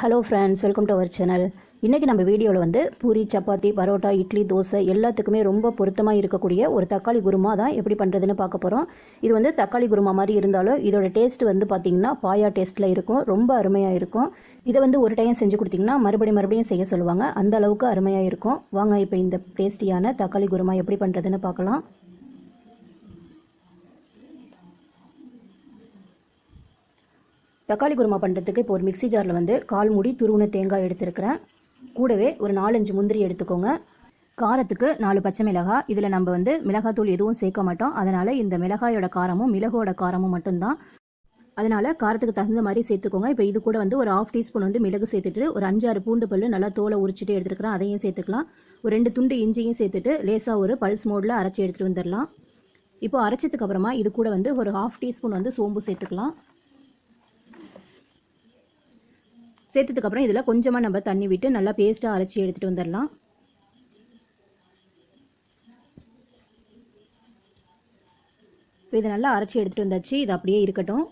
Hello friends welcome to our channel இன்றைக்கி நம்ம வீடியோவில் வந்து பூரி சப்பாத்தி பரோட்டா இட்லி தோசை எல்லாத்துக்குமே ரொம்ப பொருத்தமாக இருக்கக்கூடிய ஒரு தக்காளி குருமா தான் எப்படி பண்ணுறதுன்னு பார்க்க போகிறோம் இது வந்து தக்காளி குருமா மாதிரி இருந்தாலும் இதோட டேஸ்ட் வந்து பார்த்திங்கன்னா பாயா டேஸ்ட்டில் இருக்கும் ரொம்ப அருமையாக இருக்கும். இதை வந்து ஒரு டைம் செஞ்சு கொடுத்திங்கன்னா மறுபடியும் மறுபடியும் செய்ய சொல்லுவாங்க. அந்த அளவுக்கு அருமையாக இருக்கும். வாங்க இப்போ இந்த டேஸ்டியான தக்காளி குருமா எப்படி பண்ணுறதுன்னு பார்க்கலாம். தக்காளி குருமா பண்ணுறதுக்கு இப்போ ஒரு மிக்ஸி ஜாரில் வந்து கால் மூடி துருவின தேங்காய் எடுத்துருக்கிறேன். கூடவே ஒரு நாலஞ்சு முந்திரி எடுத்துக்கோங்க. காரத்துக்கு நாலு பச்சை மிளகாய். இதில் நம்ம வந்து மிளகாத்தூள் எதுவும் சேர்க்க மாட்டோம். அதனால் இந்த மிளகாயோட காரமும் மிளகோட காரமும் மட்டும்தான். அதனால் காரத்துக்கு தகுந்த மாதிரி சேர்த்துக்கோங்க. இப்போ இது கூட வந்து ஒரு ஆஃப் டீஸ்பூன் வந்து மிளகு சேர்த்துட்டு ஒரு அஞ்சாறு பூண்டு பல்லு நல்லா தோலை உரிச்சிட்டு எடுத்துருக்கிறேன். அதையும் சேர்த்துக்கலாம். ஒரு ரெண்டு துண்டு இஞ்சியும் சேர்த்துட்டு லேசாக ஒரு பல்ஸ் மோடில் அரைச்சி எடுத்துகிட்டு வந்துடலாம். இப்போ அரைச்சதுக்கு அப்புறமா இது கூட வந்து ஒரு ஹாஃப் டீஸ்பூன் வந்து சோம்பு சேர்த்துக்கலாம். சேர்த்ததுக்கப்புறம் இதில் கொஞ்சமாக நம்ம தண்ணி விட்டு நல்லா பேஸ்ட்டாக அரைச்சி எடுத்துகிட்டு வந்துடலாம். இப்போ இதை நல்லா அரைச்சி எடுத்துகிட்டு வந்தாச்சு. இது அப்படியே இருக்கட்டும்.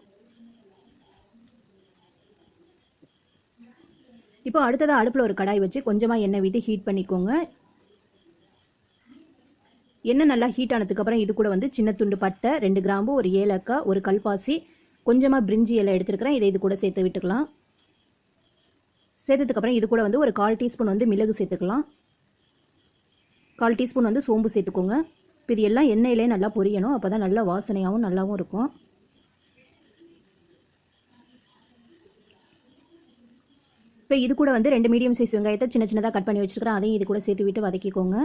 இப்போ அடுத்ததாக அடுப்பில் ஒரு கடாய் வச்சு கொஞ்சமாக எண்ணெய் விட்டு ஹீட் பண்ணிக்கோங்க. எண்ணெய் நல்லா ஹீட் ஆனதுக்கப்புறம் இது கூட வந்து சின்ன துண்டு பட்டை ரெண்டு கிராம்பு ஒரு ஏலக்காய் ஒரு கல்பாசி கொஞ்சமாக பிரிஞ்சி இலை எடுத்துருக்கிறேன். இதை இது கூட சேர்த்து விட்டுக்கலாம். சேர்த்ததுக்கப்புறம் இது கூட வந்து ஒரு கால் டீஸ்பூன் வந்து மிளகு சேர்த்துக்கலாம். கால் டீஸ்பூன் வந்து சோம்பு சேர்த்துக்கோங்க. இப்போ இது எல்லாம் எண்ணெயிலே நல்லா பொரியணும். அப்போ தான் நல்லா வாசனையாகவும் நல்லாவும் இருக்கும். இப்போ இது கூட வந்து ரெண்டு மீடியம் சைஸ் வெங்காயத்தை சின்ன சின்னதாக கட் பண்ணி வச்சுருக்கிறேன். அதையும் இது கூட சேர்த்து விட்டு வதக்கிக்கோங்க.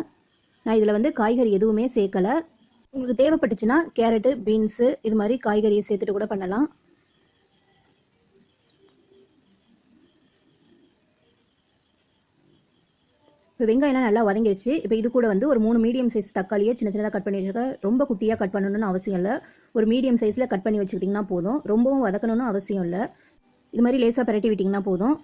நான் இதில் வந்து காய்கறி எதுவுமே சேர்க்கலை. உங்களுக்கு தேவைப்பட்டுச்சுன்னா கேரட்டு பீன்ஸு இது மாதிரி காய்கறியை சேர்த்துட்டு கூட பண்ணலாம். இப்போ வெங்காயம்லாம் நல்லா வதங்கிருச்சு. இப்போ இது கூட வந்து ஒரு மூணு மீடியம் சைஸ் தக்காளியை சின்ன சின்னதாக கட் பண்ணி வச்சுருக்கேன் ரொம்ப குட்டியாக கட் பண்ணணும்னு அவசியம் இல்லை. ஒரு மீடியம் சைஸில் கட் பண்ணி வச்சுக்கிட்டிங்கன்னா போதும். ரொம்பவும் வதக்கணும்னு அவசியம் இல்லை. இது மாதிரி லேசாக பரட்டி விட்டிங்கன்னா போதும்.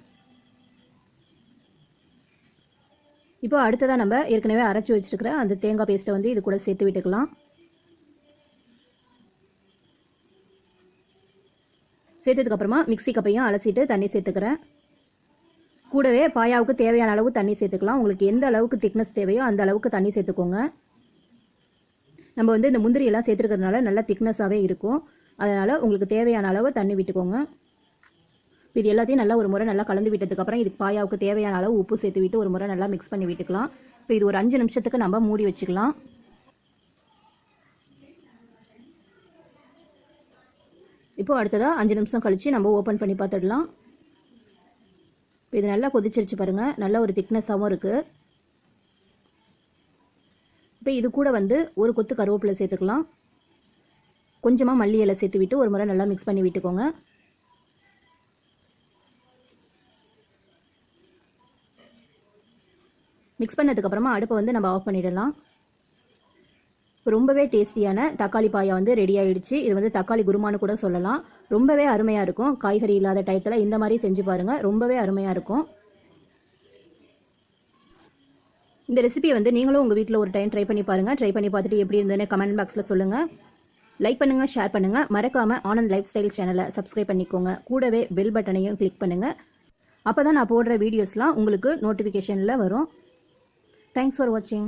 இப்போ அடுத்ததாக நம்ம ஏற்கனவே அரைச்சி வச்சுருக்கிற அந்த தேங்காய் பேஸ்ட்டை வந்து இது கூட சேர்த்து விட்டுக்கலாம். சேர்த்ததுக்கப்புறமா மிக்சி கப்பையும் அலசிட்டு தண்ணி சேர்த்துக்கிறேன். கூடவே பாயாவுக்கு தேவையான அளவு தண்ணி சேர்த்துக்கலாம். உங்களுக்கு எந்த அளவுக்கு திக்னஸ் தேவையோ அந்த அளவுக்கு தண்ணி சேர்த்துக்கோங்க. நம்ம வந்து இந்த முந்திரி எல்லாம் சேர்த்துருக்கிறதுனால நல்லா திக்னஸாகவே இருக்கும். அதனால் உங்களுக்கு தேவையான அளவு தண்ணி விட்டுக்கோங்க. இது எல்லாத்தையும் நல்லா ஒரு முறை நல்லா கலந்து விட்டதுக்கப்புறம் இதுக்கு பாயாவுக்கு தேவையான அளவு உப்பு சேர்த்து விட்டு ஒரு முறை நல்லா மிக்ஸ் பண்ணி விட்டுக்கலாம். இப்போ இது ஒரு அஞ்சு நிமிஷத்துக்கு நம்ம மூடி வச்சுக்கலாம். இப்போ அடுத்ததாக அஞ்சு நிமிஷம் கழித்து நம்ம ஓப்பன் பண்ணி பார்த்துடலாம். இது நல்லா கொதிச்சிருச்சு பாருங்கள் நல்ல ஒரு திக்னஸாகவும் இருக்குது இப்போ இது கூட வந்து ஒரு கொத்து கருவேப்பிலை சேர்த்துக்கலாம். கொஞ்சமாக மல்லி இலை சேர்த்து விட்டு ஒரு முறை நல்லா மிக்ஸ் பண்ணி விட்டுக்கோங்க. மிக்ஸ் பண்ணதுக்கப்புறமா அடுப்பை வந்து நம்ம ஆஃப் பண்ணிடலாம். ரொம்பவே டேஸ்டியான தக்காளி பாயா வந்து ரெடி ஆயிடுச்சு. இது வந்து தக்காளி குருமானு கூட சொல்லலாம். ரொம்பவே அருமையாக இருக்கும். காய்கறி இல்லாத டயத்தில் இந்த மாதிரி செஞ்சு பாருங்கள் ரொம்பவே அருமையாக இருக்கும். இந்த ரெசிபியை வந்து நீங்களும் உங்கள் வீட்டில் ஒரு டைம் ட்ரை பண்ணி பாருங்கள் ட்ரை பண்ணி பார்த்துட்டு எப்படி இருந்ததுன்னு கமெண்ட் பாக்ஸில் சொல்லுங்கள் லைக் பண்ணுங்கள் ஷேர் பண்ணுங்கள் மறக்காமல் ஆனந்த் லைஃப் ஸ்டைல் சேனலை சப்ஸ்கிரைப் பண்ணிக்கோங்க. கூடவே பெல் பட்டனையும் கிளிக் பண்ணுங்கள் அப்போ தான் நான் போடுற வீடியோஸ்லாம் உங்களுக்கு நோட்டிஃபிகேஷனில் வரும். தேங்க்ஸ் ஃபார் வாட்சிங்